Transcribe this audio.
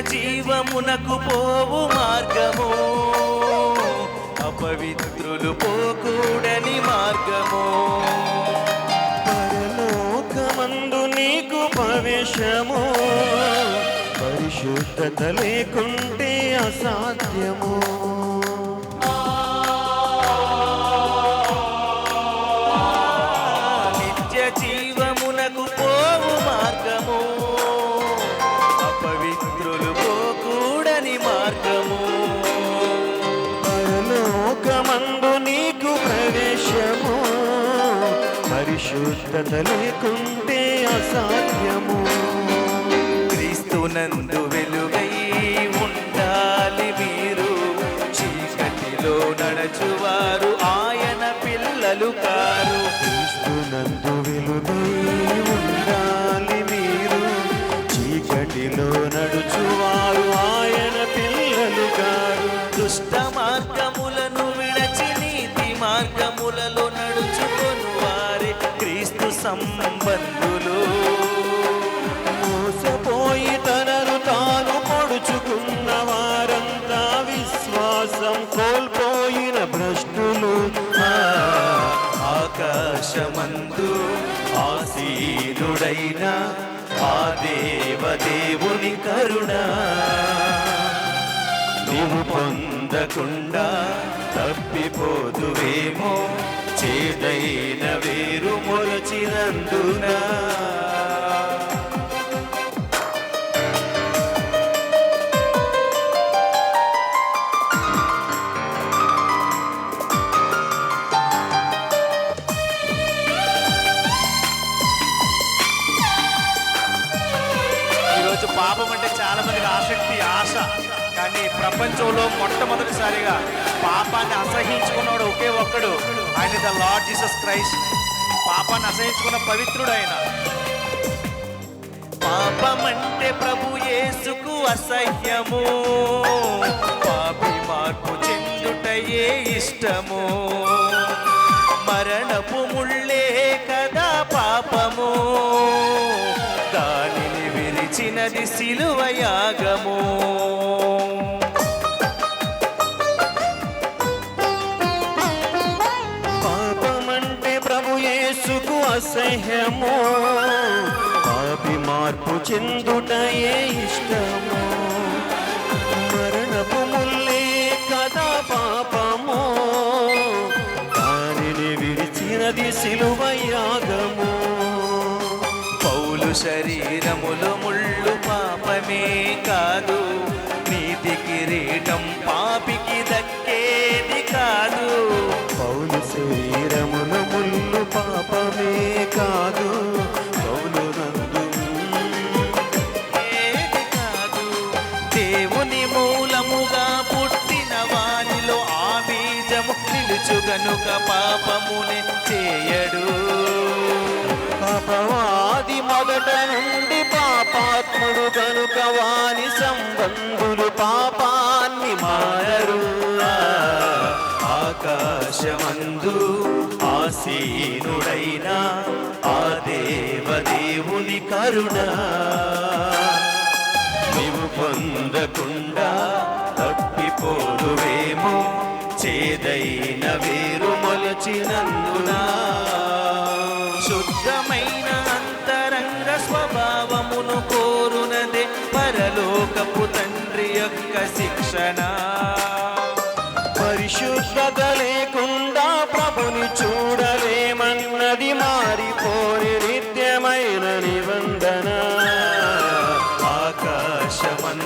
జీవమునకు పోవు మార్గము. అపవిత్రులు పోకూడని మార్గము. పరలోకమందు నీకు ప్రవేశము. పరిశుద్ధత లేకుంటే అసాధ్యము. నిత్య జీవమునకు పరిశుద్ధత లేకుంటే అసాధ్యము. క్రీస్తునందు వెలుగై ఉండాలి మీరు. చీకటిలో నడచువారు ఆయన పిల్లలు కారు. క్రీస్తునందు వెలుగై ఉండాలి మీరు. చీకటిలో నడుచువారు సంబంధులు. మోసపోయి తనను తాను పొడుచుకున్న వారంతా విశ్వాసం కోల్పోయిన భ్రష్టులు. ఆకాశమందు ఆసీనుడైన ఆ దేవదేవుని కరుణ. నువ్వు పొందకుండా తప్పిపోదువేమో చేదైన వేరు మొలచినందునా ఈరోజు పాపం అంటే చాలా మందికి ఆసక్తి ఆశ. కానీ ప్రపంచంలో మొట్టమొదటిసారిగా పాపాన్ని అసహించుకున్నాడు ఒకే ఒక్కడు. ఆయన ద లార్డ్ జీసస్ క్రైస్ట్. పాపాన్ని అసహించుకున్న పవిత్రుడైన. పాపమంటే ప్రభు యేసుకు అసహ్యము. పాపి మార్పు చెందుటయే ఇష్టము. మరణపు ముళ్ళే కదా పాపము. దానిని విరిచినది సిలువ అసహ్యము పాపి మార్పు చెందుటయే ఇష్టము. మరణపు ముల్లే కదా పాపము. దానిని విడిచినది సిలువయాగము పౌలు శరీరములు ముళ్ళు పాపమే కాదు నీతి కిరీటం బీజము నిలుచు గనుక పాపమునే చేయడు. పాపవాది మొదట నుండి పాపాత్ముడు గనుక వాని సంబంధులు పాపాన్ని మారరు. ఆకాశమందు ఆసీనుడైన ఆ దేవదేవుని కరుణ. నీవు పొందకుండా తప్పిపోదువేమో చేదైన వేరు మొలచినందున. శుద్ధమైన అంతరంగ స్వభావమును కోరునదే పరలోకపు తండ్రి యొక్క శిక్షణ. పరిశుద్ధత లేకుండా ప్రభుని చూడలేమన్నది మారిపోని నిత్యమైన నిబంధన. ఆకాశమందు